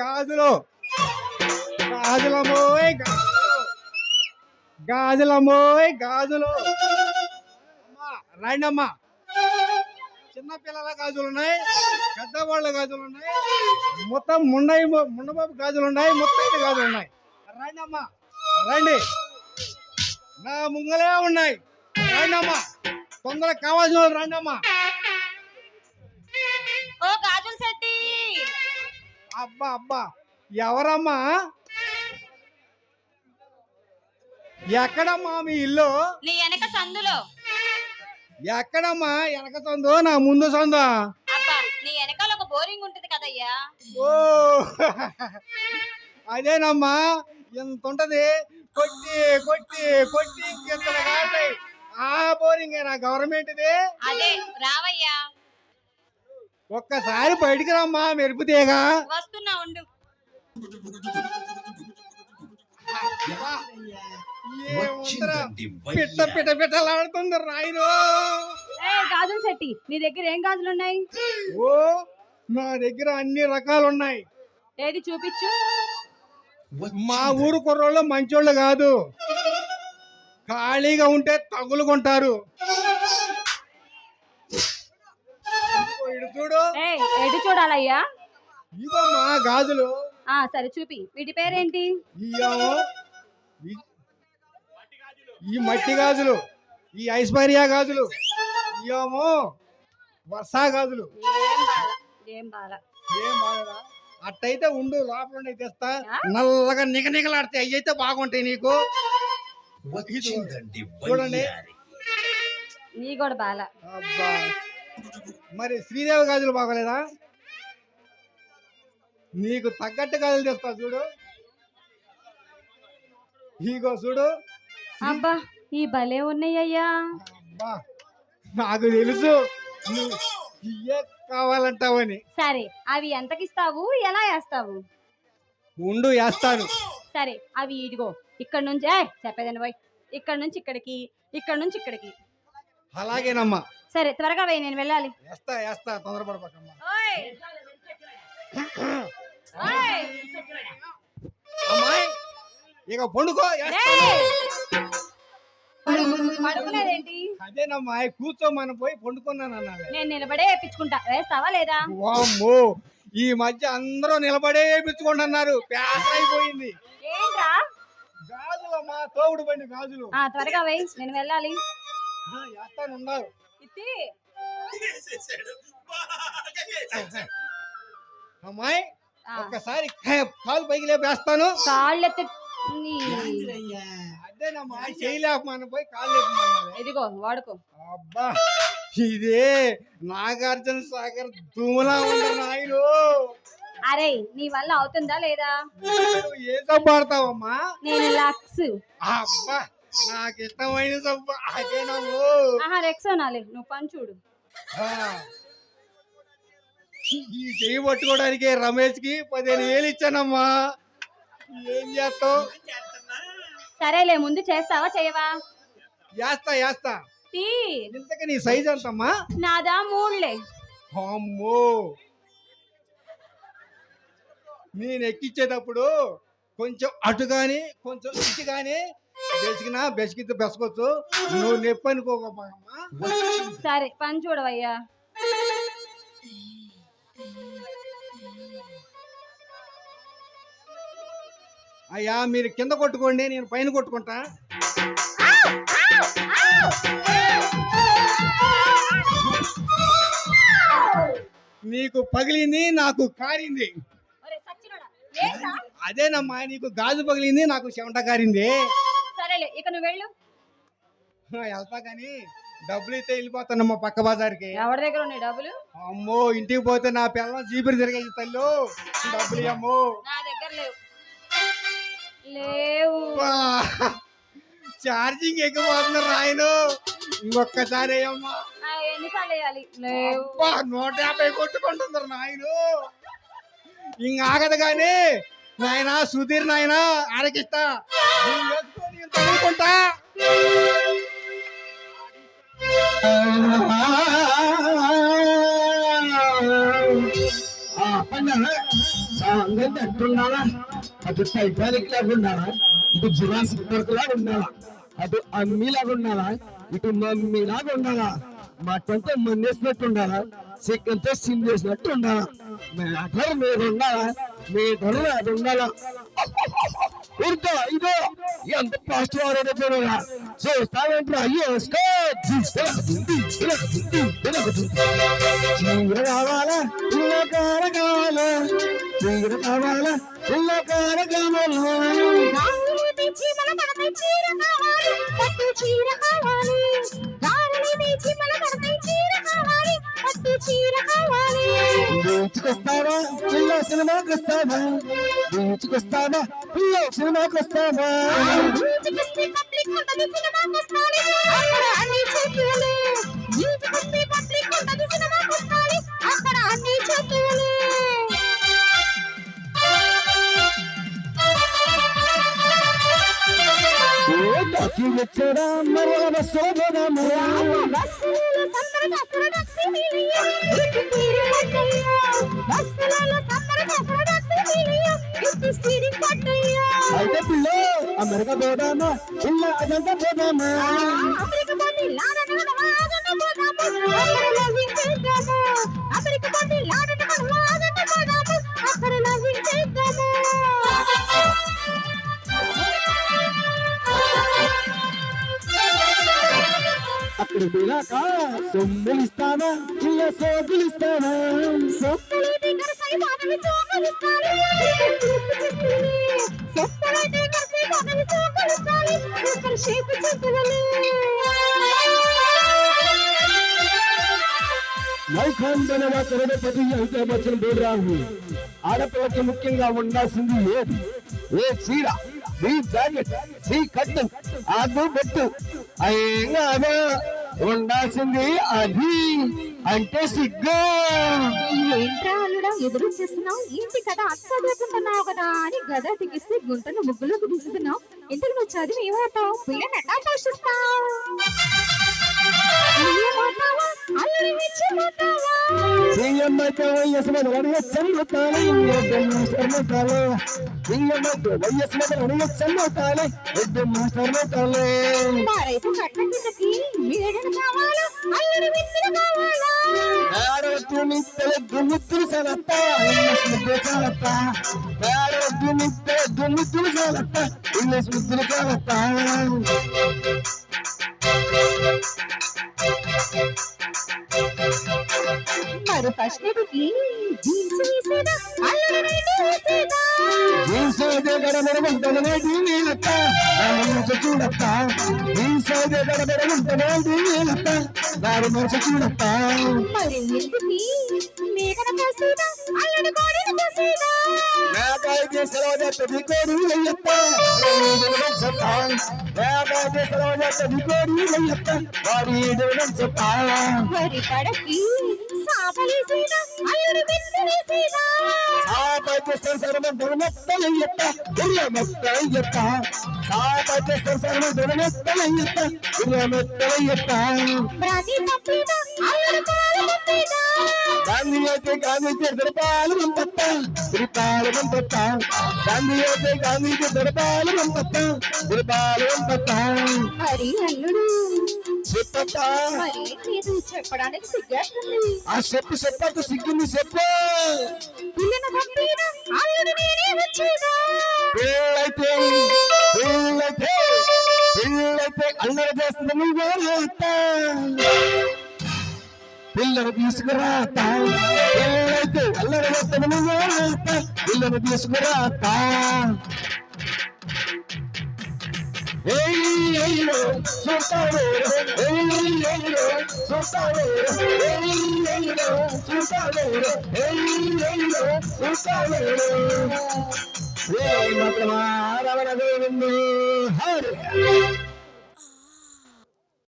గాజులు. గాజులమోయ్ గాజులు. గాజులమోయ్ గాజులు. చిన్న పిల్లల గాజులు ఉన్నాయి పెద్దవాళ్ళ గాజులు ఉన్నాయి మొత్తం ముండయి ముండబాబు గాజులు ఉన్నాయి మొత్తం గాజులు ఉన్నాయి. రండి రండి. నా ముంగలే ఉన్నాయి. రండి తొందరగా కావాల్సిన వాళ్ళు రండి అబ్బా అబ్బా. ఎవరమ్మా? ఎక్కడమ్మా మీ ఇల్లు? నీ వెనక సందులో. ఎక్కడమ్మా? వెనక సందో నా ముందు సందో? అబ్బా నీ వెనకాల ఒక బోరింగ్ ఉంటది కదయ్యా. ఓ. అదేనమ్మా ఎంత ఉంటది. కొట్టి కొట్టి కొట్టి ఇంకెంత ఆ బోరింగ్ నా గవర్నమెంట్ది. అదే రావయ్యా. ఒక్కసారి బయటికి రమ్మా మెరుపు తీగ. వస్తున్నా ఉండు? పిట్ట పిట్ట పిట్టలాడుతుంది రాయిను ఏ గాజుల శెట్టి నీ దగ్గర ఏం గాజులు ఉన్నాయి ఓ నా దగ్గర అన్ని రకాలు ఉన్నాయి ఏది చూపించు. మా ఊరు కుర్రోళ్ళు మంచోళ్ళు కాదు. ఖాళీగా ఉంటే తగులుకుంటారు ఎటు చూడాలయ్యా? గాజులు. ఆ సరే చూపి. వీటి పేరేంటి? ఇయ్యాము ఈ- ఈ మట్టి గాజులు. ఈ ఐశ్వర్య గాజులు. ఇయ్యాము. వర్షా గాజులు. ఏం బాల ఏం బాగా అట్టయితే ఉండు లోపల ఉండి తెస్తా? నల్లగా నిగనిగలాడితే అవి అయితే బాగుంటాయి నీకు. చూడండి. నీ కూడా బాల. అబ్బా. మరి శ్రీదేవి గాజులు బాగోలేదా? నీకు తగ్గట్టు గాజులు తెస్తా చూడు. ఇగో చూడు. అబ్బా ఈ భలే ఉన్నాయ్యా. అబ్బా నాకు తెలుసు. నువ్వు ఇయ్యే కావాలంటావని. సరే అవి ఎంతకిస్తావు? ఎలా వేస్తావు? ఉండు వేస్తాను. సరే అవి ఇదిగో. ఇక్కడ నుంచి చెప్పేదండి పోయి ఇక్కడ నుంచి ఇక్కడికి ఇక్కడ నుంచి ఇక్కడికి. అలాగేనమ్మా. సరే త్వరగా వేయి నేను వెళ్ళాలి. వేస్తా వేస్తా అమ్మాయి ఇక పండుకో పడుకునేదేంటి అదేనమ్మా కూర్చోమని పోయి పండుకున్నాను అన్నది నేను నిలబడే వేపించుకుంటా. వేస్తావా లేదా? వామ్మో ఈ మధ్య అందరూ నిలబడే వేయించుకుంటున్నారు ప్యాస్ అయిపోయింది. ఏంట్రా? గాజులు మా తోవుడు బండి గాజులు. ఆ త్వరగా వేయి నేను వెళ్ళాలి. ఆ, వేసేసాడు. అమ్మాయి ఒక్కసారి కాలు పైకి లేపి వేస్తాను. కాళ్ళెత్తి నీ అదేనమ్మా చేయలేకమని పోయి లేపమన్నది ఇదిగో వాడుకో. అబ్బా ఇదే నాగార్జున సాగర్ ధూమలా ఉంది నాయను అరే నీ వల్ల అవుతుందా లేదా? నువ్వు ఏ సబ్బు ఆడతావమ్మా నేను లక్స్. అబ్బా నాకు ఇష్టమైన సబ్బు ఆహా రెక్సోనాలే నువ్వు పని చూడు. ఈ చెయ్యి పట్టుకోవడానికి రమేష్కి పదిహేను వేలు ఇచ్చానమ్మా. ఏం చేస్తావు. సరేలే ముందు చేస్తావా చేయవా? వేస్తా వేస్తా తీ. ఇంతకీ నీ సైజ్ ఎంతమ్మా? నాదా మూడులే. అమ్మో. నేను ఎక్కించేటప్పుడు కొంచెం అటు కానీ కొంచెం ఇటు కానీ బెసికినా? బెసికితే బెసకొచ్చు నువ్వు నొప్పి అనుకోకమ్మా. వచ్చింది. సరే పని చూడవయ్యా. అయ్యా మీరు కింద కొట్టుకోండి నేను పైన కొట్టుకుంటా. నీకు పగిలింది నాకు కారింది? అదేనమ్మా నీకు గాజు పగిలింది నాకు చెమట కారింది. సరేలే ఇక నువ్వు వెళ్ళు. వెళ్తా కానీ డబ్బులు ఇస్తే వెళ్ళిపోతానమ్మా పక్క బజార్కి. ఎవరి దగ్గర ఉన్నాయి డబ్బులు? అమ్మో ఇంటికి పోతే నా పిల్లలు చీపిరి తిరిగేసి తల్లు. డబ్బులు అమ్మో నా దగ్గర లేవు. లేవు. ఛార్జింగ్ ఎక్కిపోతుంది రాయను. ఇంకొక్కసారి అమ్మా ఆ, ఎన్నిసార్లు వేయాలి? లేవు. అబ్బా నూట యాభై కొట్టుకుంటుంది నాయను. ఇంక ఆగదు కానీ నాయన సుధీర్ నాయన ఆరకిస్తా నువ్వు వేసుకొని నేను అటు టైటానిక్ లాగా ఉండాలా ఇటు జురాసిక్ పార్క్ లాగా ఉండాలా అటు అమ్మి లాగా ఉండాలా ఇటు మమ్మీ లాగా ఉండాలా మటంతో మన్నేసినట్టు ఉండాలా చికెన్తో సిమ్ చేసినట్టు ఉండాలా మేటర్ మీద ఉండాలా మీటర్ అది ఉండాలా ఉర్దా ఇదో ఎంత ఫాస్ట్ వారైనా చూడాలా చూస్తామంటారా అయ్యో చీర కావాలా పిల్లకార కావాలా చీర కావాలా పిల్లకార కావాలా. చీర కావాలి చీర కావాలి. బీచ్కొస్తావా? పిల్ల సినిమాకి వస్తావా? బీచ్కొస్తావా? పిల్ల సినిమాకి వస్తావా? అక్కడ అన్ని చేతులే. అమెరికా పోదామా పిల్ల అదంతా పోదామా అమెరికా పోటీ లాడన వాగన పోదాము సూపర్ షేప్ చేతులని. మైఖాండనగా కరోడపతి అయితే వచ్చిన బోర్రాహు ఆడపిల్లకి ముఖ్యంగా ఉండాల్సింది ఏది? ఏ చీర? ఈ జాకెట్? ఈ కట్టు? ఆగు బొట్టు అదే ఉండాల్సింది అది అంటే సిగ్గు. ఏంట్రా అల్లుడా ఎదురు చేస్తున్నావు? ఏంటి కదా అచ్చ చదువుకుంటున్నావు కదా అని గద తిగిస్తే గుంటను ముగ్గులోకి దిగుతున్నావు ఇంతకు నువ్వు చదివి ఏమవుతావు? పిల్లని ఎట్లా పోషిస్తావు? దుమ్ముత్తులు చాలత్త ఇంగ్లీష్ ముద్దులు చాలత్త ఆడవద్దు నిత్తల దుమ్ముత్తులు చాలత్త ఇంగ్లీష్ ముద్దులు చాలత్త మరి ఫస్ట్కి జీన్స్ వేసేదా? అల్లుడి నైటీ వేసేదా? మనసు చూడత్త. నీలత్త నాడు మనసు చూడత్త. మరి ఎందుకి? మేకన పోసేదా అల్లుడి కోడిని పోసేదా ಕಾಯ್ದೆ ಸರೋಜ ತದಿಕೋರಿ ಲಯ್ಯಪ್ಪ ಸತಾನ್ ದೇವಾದೆ ಸರೋಜ ತದಿಕೋರಿ ಲಯ್ಯಪ್ಪ ಬಾರಿ ದೇವನ ಸತಾನ್ ಬರಿ ಪಡಕಿ ಸಾಬಲಿ ಸೀನ ಅಯ್ಯರು ಬಿಟ್ಟನೆ ಸೀನ ಸಾಬಕ್ಕೆ ಸಂಸರಮ ಧರ್ಮಪ್ಪ ಲಯ್ಯಪ್ಪ ಧರ್ಮಪ್ಪ ಲಯ್ಯಪ್ಪ గాంధీ అయితే గాంధీకి దొరపాలు పంపత్త దురిపాలు పంపత్త గాంధీ అయితే గాంధీకి దొరపాలు పంపత్త దురిపాలు పంపత్త మరి అల్లుడు చెప్పత్త చెప్పడానికి సిగ్గేస్తుంది. ఆ చెప్పు చెప్పత్త సిగ్గింది చెప్పు. పిల్లను పంపిన అల్లుడు నేనే వచ్చేదా? పెళ్ళైతే పెళ్ళైతే పిల్లలైతే అల్లరి చేస్తుంది నువ్వే రాత పిల్లను తీసుకురాత పెళ్ళైతే అల్లరి చేస్తుంది నువ్వే రాత పిల్లను తీసుకురాత ఏయ్ అయ్యో చూస్తావు ఏయ్ అయ్యో